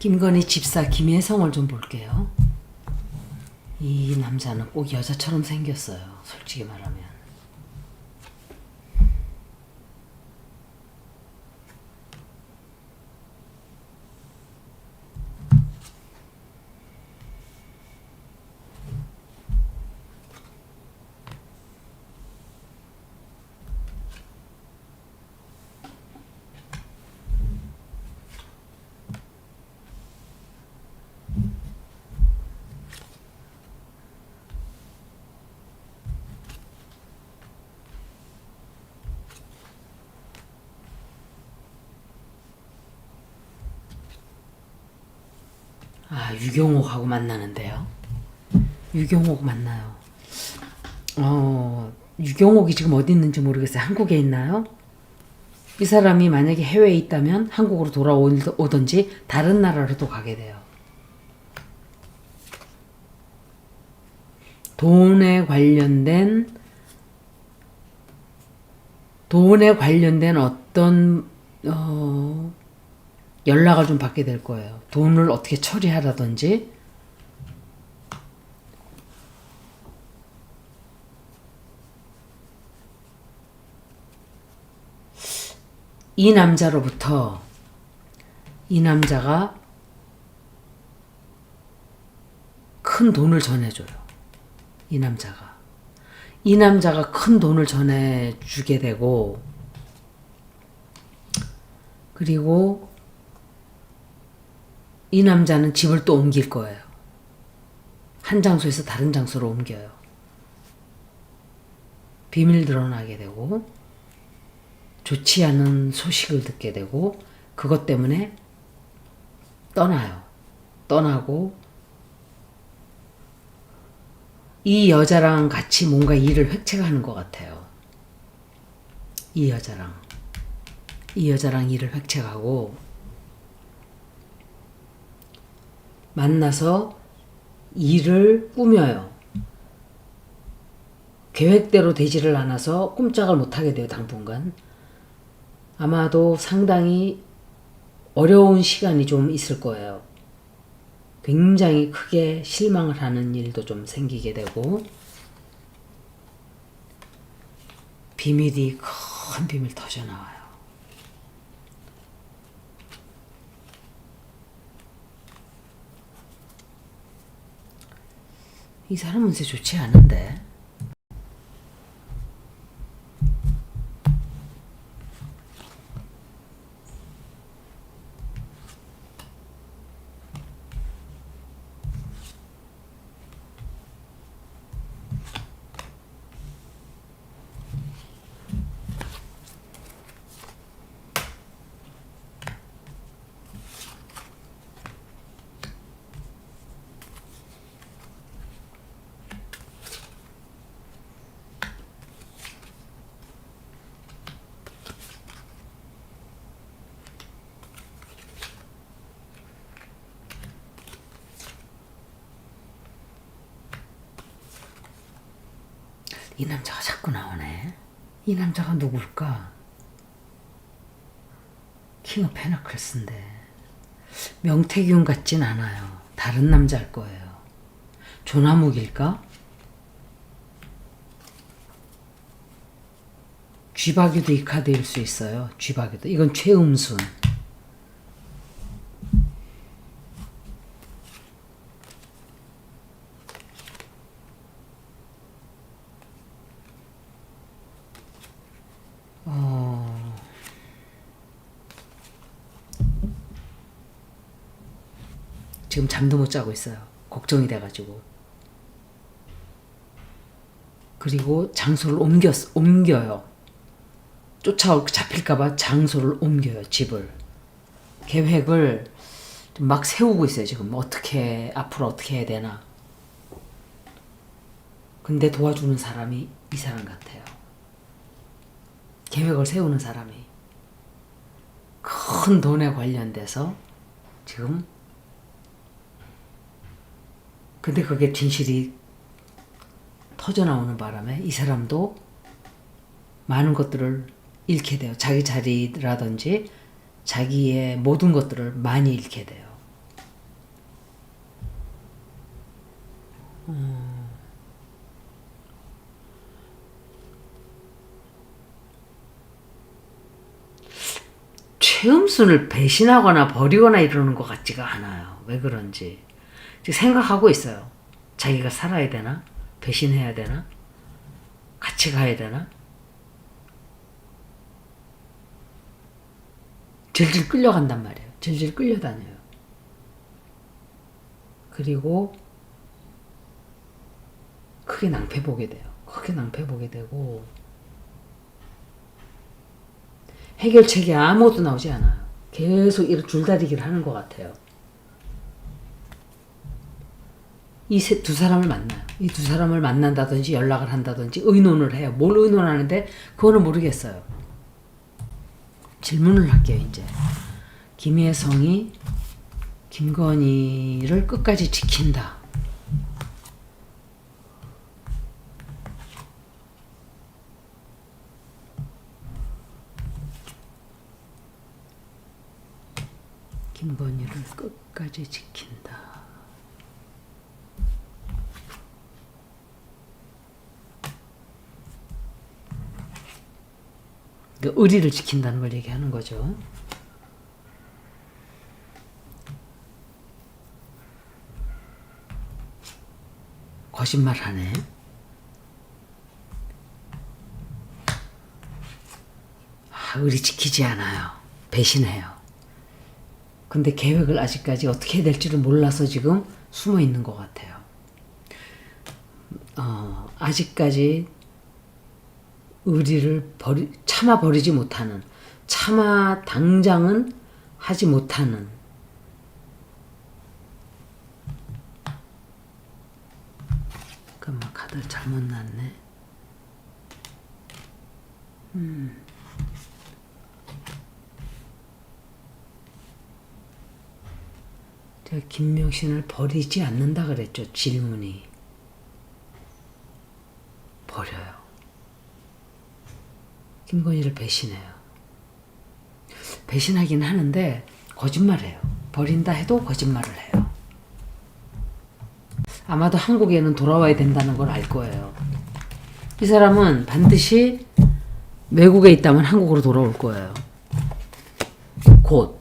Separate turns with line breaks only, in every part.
김건희 집사 김혜성을 좀 볼게요. 이 남자는 꼭 여자처럼 생겼어요. 솔직히 말하면. 아, 유경옥하고 만나는데요. 유경옥 만나요. 어, 유경옥이 지금 어디 있는지 모르겠어요. 한국에 있나요? 이 사람이 만약에 해외에 있다면 한국으로 돌아오든지 다른 나라로도 가게 돼요. 돈에 관련된 돈에 관련된 어떤 어, 연락을 좀 받게 될 거예요. 돈을 어떻게 처리하라든지 이 남자로부터 이 남자가 큰 돈을 전해줘요. 이 남자가. 이 남자가 큰 돈을 전해주게 되고, 그리고 이 남자는 집을 또 옮길 거예요. 한 장소에서 다른 장소로 옮겨요. 비밀 드러나게 되고, 좋지 않은 소식을 듣게 되고, 그것 때문에 떠나요. 떠나고, 이 여자랑 같이 뭔가 일을 획책하는 것 같아요. 이 여자랑. 이 여자랑 일을 획책하고, 만나서 일을 꾸며요. 계획대로 되지를 않아서 꼼짝을 못하게 돼요, 당분간. 아마도 상당히 어려운 시간이 좀 있을 거예요. 굉장히 크게 실망을 하는 일도 좀 생기게 되고, 비밀이 큰 비밀 터져나와요. 이 사람 운세 좋지 않은데. 이 남자가 자꾸 나오네. 이 남자가 누굴까? 킹 오브 페너클스인데 명태균 같진 않아요. 다른 남자일 거예요. 조나묵일까? 쥐박이도 이 카드일 수 있어요. 쥐박이도. 이건 최음순. 지금 잠도 못 자고 있어요. 걱정이 돼가지고. 그리고 장소를 옮겼, 옮겨요. 쫓아올, 잡힐까봐 장소를 옮겨요, 집을. 계획을 좀막 세우고 있어요, 지금. 어떻게, 앞으로 어떻게 해야 되나. 근데 도와주는 사람이 이 사람 같아요. 계획을 세우는 사람이. 큰 돈에 관련돼서 지금 근데 그게 진실이 터져 나오는 바람에 이 사람도 많은 것들을 잃게 돼요. 자기 자리라든지 자기의 모든 것들을 많이 잃게 돼요. 음. 최음순을 배신하거나 버리거나 이러는 것 같지가 않아요. 왜 그런지. 생각하고 있어요. 자기가 살아야 되나? 배신해야 되나? 같이 가야 되나? 질질 끌려간단 말이에요. 질질 끌려다녀요. 그리고 크게 낭패 보게 돼요. 크게 낭패 보게 되고 해결책이 아무것도 나오지 않아요. 계속 이런 줄다리기를 하는 것 같아요. 이 두 사람을 만나요. 이 두 사람을 만난다든지 연락을 한다든지 의논을 해요. 뭘 의논하는데 그거는 모르겠어요. 질문을 할게요, 이제. 김혜성이 김건희를 끝까지 지킨다. 김건희를 끝까지 지킨다. 그 의리를 지킨다는 걸 얘기하는 거죠. 거짓말하네. 아, 의리 지키지 않아요. 배신해요. 근데 계획을 아직까지 어떻게 될지를 몰라서 지금 숨어 있는 것 같아요. 어, 아직까지 의리를 버리, 참아 버리지 못하는, 참아 당장은 하지 못하는, 잠깐만 카드를 잘못 놨네. 제가 김명신을 버리지 않는다 그랬죠. 질문이. 버려요. 김건희를 배신해요. 배신하긴 하는데 거짓말해요. 버린다 해도 거짓말을 해요. 아마도 한국에는 돌아와야 된다는 걸 알 거예요. 이 사람은 반드시 외국에 있다면 한국으로 돌아올 거예요. 곧.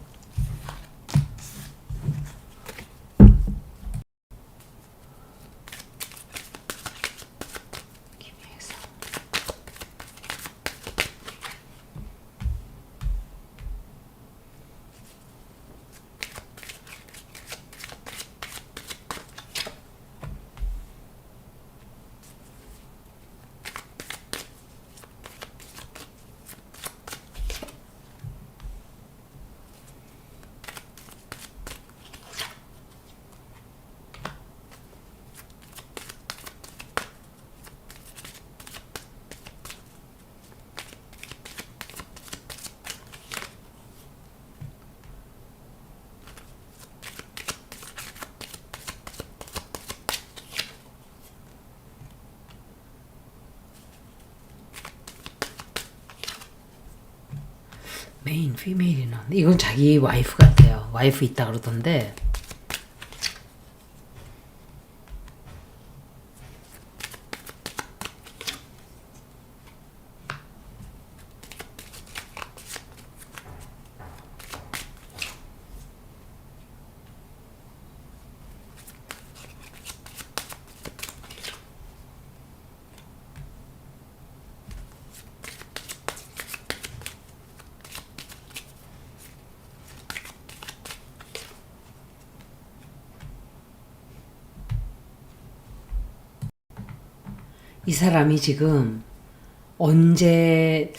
메인 피메일이 나왔는데 이건 자기 와이프 같아요. 와이프 있다 그러던데 이 사람이 지금 언제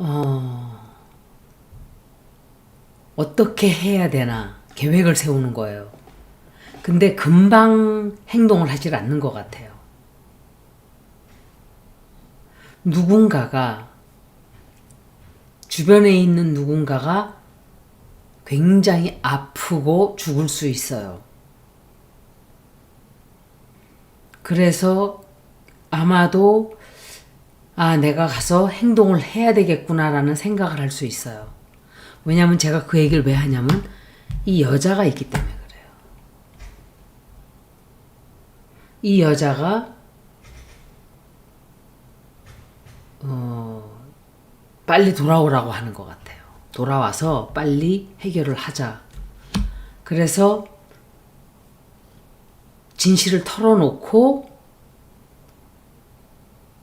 어 어떻게 해야 되나 계획을 세우는 거예요. 근데 금방 행동을 하질 않는 것 같아요. 누군가가 주변에 있는 누군가가 굉장히 아프고 죽을 수 있어요. 그래서 아마도 아, 내가 가서 행동을 해야 되겠구나라는 생각을 할 수 있어요. 왜냐면 제가 그 얘기를 왜 하냐면 이 여자가 있기 때문에 그래요. 이 여자가 어, 빨리 돌아오라고 하는 것 같아요. 돌아와서 빨리 해결을 하자. 그래서 진실을 털어놓고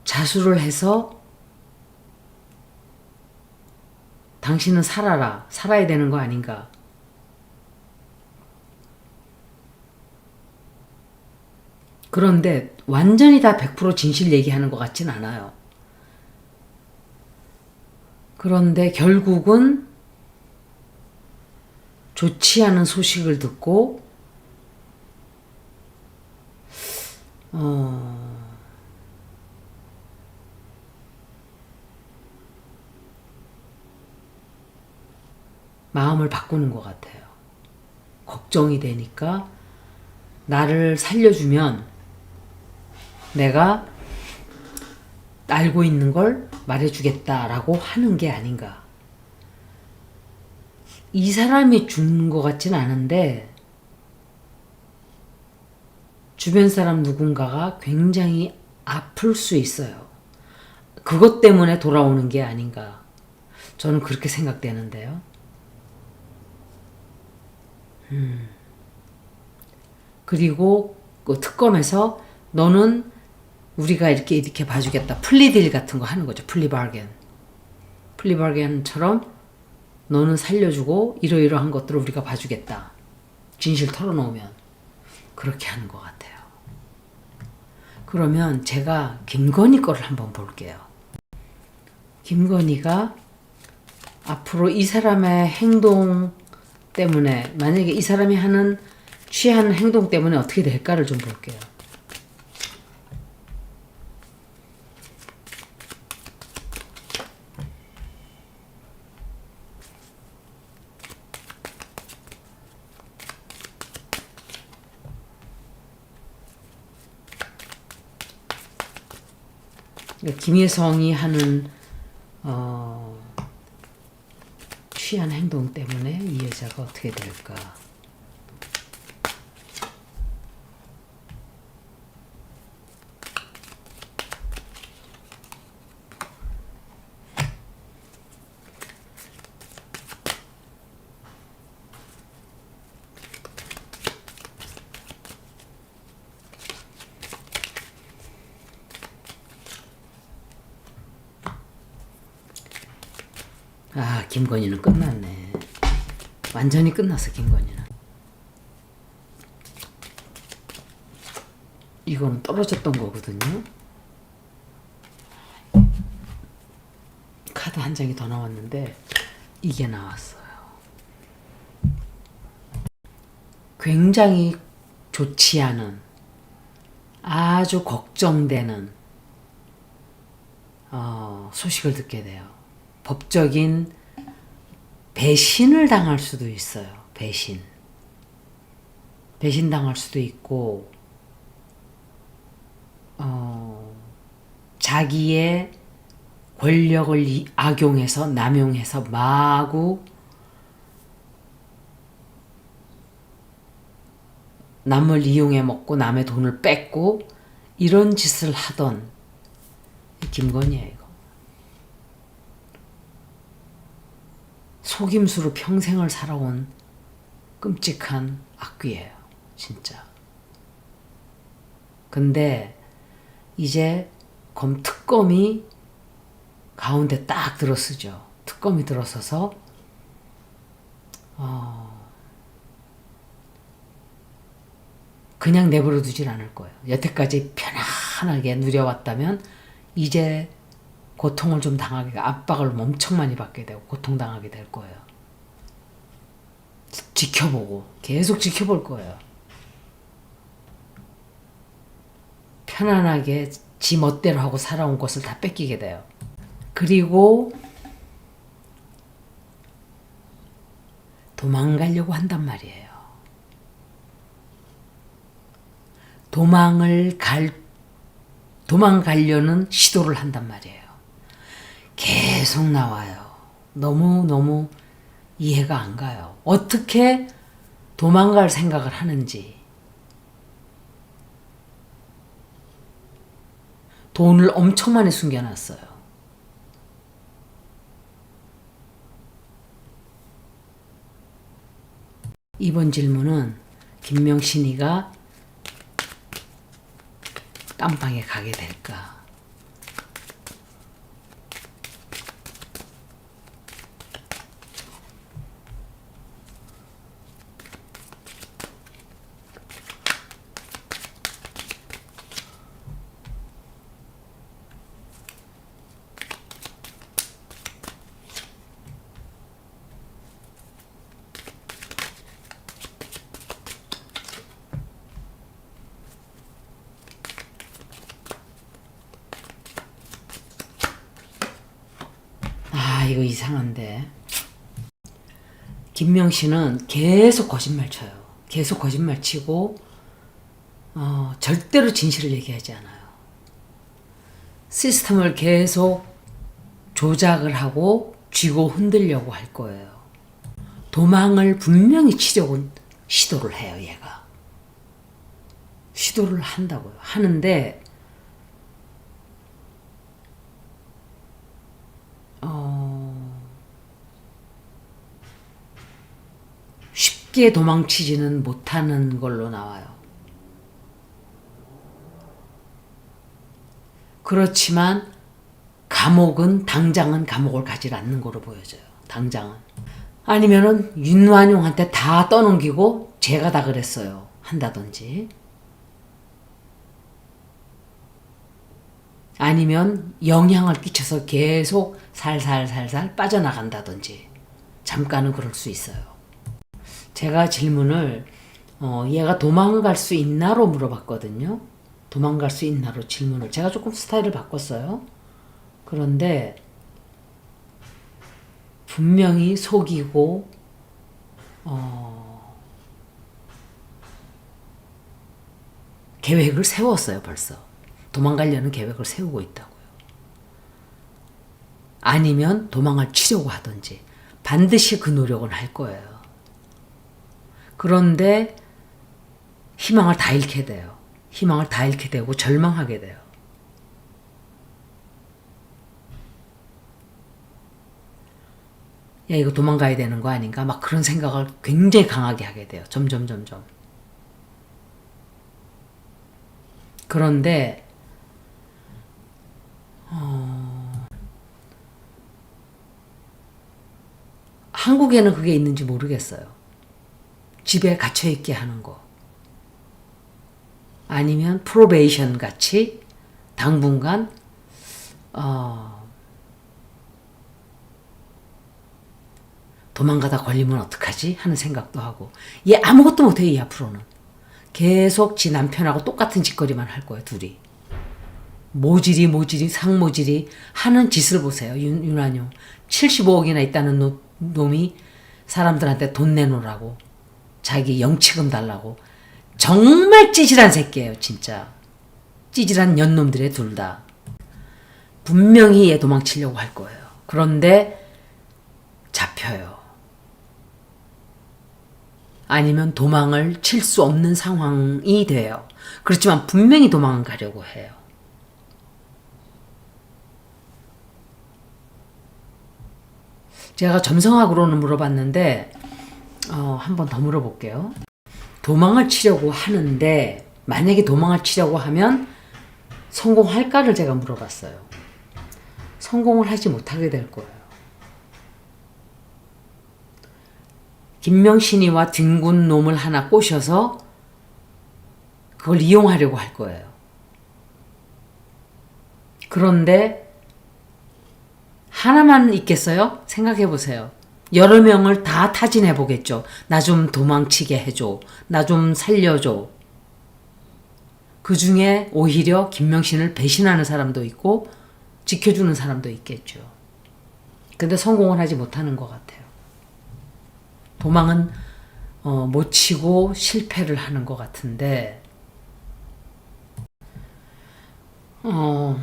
자수를 해서 당신은 살아라. 살아야 되는 거 아닌가. 그런데 완전히 다 100% 진실 얘기하는 것 같진 않아요. 그런데 결국은 좋지 않은 소식을 듣고 어, 마음을 바꾸는 것 같아요. 걱정이 되니까 나를 살려주면 내가 알고 있는 걸 말해주겠다라고 하는 게 아닌가. 이 사람이 죽는 것 같진 않은데 주변 사람 누군가가 굉장히 아플 수 있어요. 그것 때문에 돌아오는 게 아닌가. 저는 그렇게 생각되는데요. 음. 그리고 그 특검에서 너는 우리가 이렇게 이렇게 봐주겠다. 플리딜 같은 거 하는 거죠. 플리바겐. 플리바겐처럼 너는 살려주고 이러이러한 것들을 우리가 봐주겠다. 진실 털어놓으면 그렇게 하는 것 같아요. 그러면 제가 김건희 거를 한번 볼게요. 김건희가 앞으로 이 사람의 행동 때문에 만약에 이 사람이 하는 취하는 행동 때문에 어떻게 될까를 좀 볼게요. 그러니까 김혜성이 하는 어, 취한 행동 때문에 이 여자가 어떻게 될까? 아, 김건희는 끝났네. 완전히 끝났어, 김건희는. 이거는 떨어졌던 거거든요. 카드 한 장이 더 나왔는데 이게 나왔어요. 굉장히 좋지 않은 아주 걱정되는 어, 소식을 듣게 돼요. 법적인 배신을 당할 수도 있어요. 배신. 배신 당할 수도 있고, 어, 자기의 권력을 이- 악용해서, 남용해서 마구 남을 이용해 먹고 남의 돈을 뺏고 이런 짓을 하던 김건희예요. 이거. 속임수로 평생을 살아온 끔찍한 악귀예요. 진짜. 근데 이제 검 특검이 가운데 딱 들어서죠. 특검이 들어서서 어, 그냥 내버려 두질 않을 거예요. 여태까지 편안하게 누려왔다면 이제 고통을 좀 당하게 압박을 엄청 많이 받게 되고 고통당하게 될 거예요. 지켜보고 계속 지켜볼 거예요. 편안하게 지 멋대로 하고 살아온 것을 다 뺏기게 돼요. 그리고 도망가려고 한단 말이에요. 도망을 갈 도망가려는 시도를 한단 말이에요. 계속 나와요. 너무너무 이해가 안 가요. 어떻게 도망갈 생각을 하는지. 돈을 엄청 많이 숨겨놨어요. 이번 질문은 김명신이가 깜방에 가게 될까? 아, 이상한데. 김명 씨는 계속 거짓말 쳐요. 계속 거짓말 치고, 어, 절대로 진실을 얘기하지 않아요. 시스템을 계속 조작을 하고 쥐고 흔들려고 할 거예요. 도망을 분명히 치려고 시도를 해요, 얘가. 시도를 한다고요. 하는데, 쉽게 도망치지는 못하는 걸로 나와요. 그렇지만 감옥은 당장은 감옥을 가지 않는 거로 보여져요. 당장은. 아니면은 윤완용한테 다 떠넘기고 제가 다 그랬어요. 한다든지. 아니면 영향을 끼쳐서 계속 살살살살 빠져나간다든지. 잠깐은 그럴 수 있어요. 제가 질문을 어, 얘가 도망갈 수 있나로 물어봤거든요. 도망갈 수 있나로 질문을 제가 조금 스타일을 바꿨어요. 그런데 분명히 속이고 어, 계획을 세웠어요 벌써 도망가려는 계획을 세우고 있다고요. 아니면 도망을 치려고 하든지 반드시 그 노력은 할 거예요. 그런데 희망을 다 잃게 돼요. 희망을 다 잃게 되고 절망하게 돼요. 야, 이거 도망가야 되는 거 아닌가? 막 그런 생각을 굉장히 강하게 하게 돼요. 점점, 점점. 그런데, 어, 한국에는 그게 있는지 모르겠어요. 집에 갇혀 있게 하는 거. 아니면 프로베이션 같이 당분간 어, 도망가다 걸리면 어떡하지? 하는 생각도 하고. 얘 아무것도 못해 이 앞으로는. 계속 지 남편하고 똑같은 짓거리만 할 거예요 둘이. 모질이 모질이 상모질이 하는 짓을 보세요 윤, 윤한용. 75억이나 있다는 노, 놈이 사람들한테 돈 내놓으라고 자기 영치금 달라고. 정말 찌질한 새끼예요 진짜. 찌질한 년놈들의 둘 다. 분명히 얘 도망치려고 할 거예요. 그런데 잡혀요. 아니면 도망을 칠 수 없는 상황이 돼요. 그렇지만 분명히 도망을 가려고 해요. 제가 점성학으로는 물어봤는데 어, 한번 더 물어볼게요. 도망을 치려고 하는데 만약에 도망을 치려고 하면 성공할까를 제가 물어봤어요. 성공을 하지 못하게 될 거예요. 김명신이와 뒹군 놈을 하나 꼬셔서 그걸 이용하려고 할 거예요. 그런데 하나만 있겠어요? 생각해 보세요. 여러 명을 다 타진해 보겠죠. 나 좀 도망치게 해줘. 나 좀 살려줘. 그 중에 오히려 김명신을 배신하는 사람도 있고 지켜주는 사람도 있겠죠. 근데 성공을 하지 못하는 것 같아요. 도망은 어, 못 치고 실패를 하는 것 같은데, 어,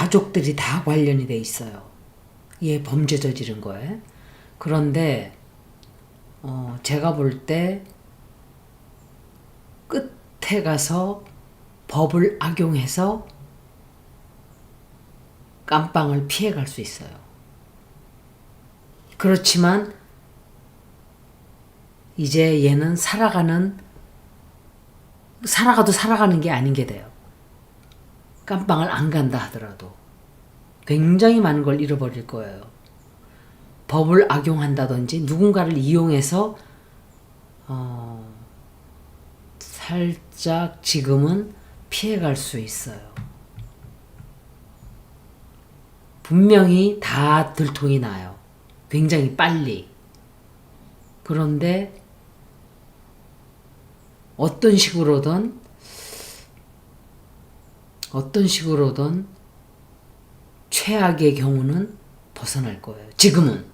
가족들이 다 관련이 돼 있어요. 얘 범죄 저지른 거에. 그런데 어, 제가 볼 때 끝에 가서 법을 악용해서 깜빵을 피해갈 수 있어요. 그렇지만 이제 얘는 살아가는 살아가도 살아가는 게 아닌 게 돼요. 깜빵을 안 간다 하더라도 굉장히 많은 걸 잃어버릴 거예요. 법을 악용한다든지 누군가를 이용해서 어, 살짝 지금은 피해갈 수 있어요. 분명히 다 들통이 나요. 굉장히 빨리. 그런데 어떤 식으로든 어떤 식으로든 최악의 경우는 벗어날 거예요. 지금은.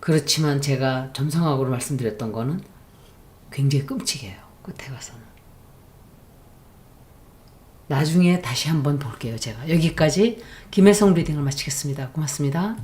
그렇지만 제가 점성학으로 말씀드렸던 거는 굉장히 끔찍해요. 끝에 가서는. 나중에 다시 한번 볼게요. 제가 여기까지 김혜성 리딩을 마치겠습니다. 고맙습니다.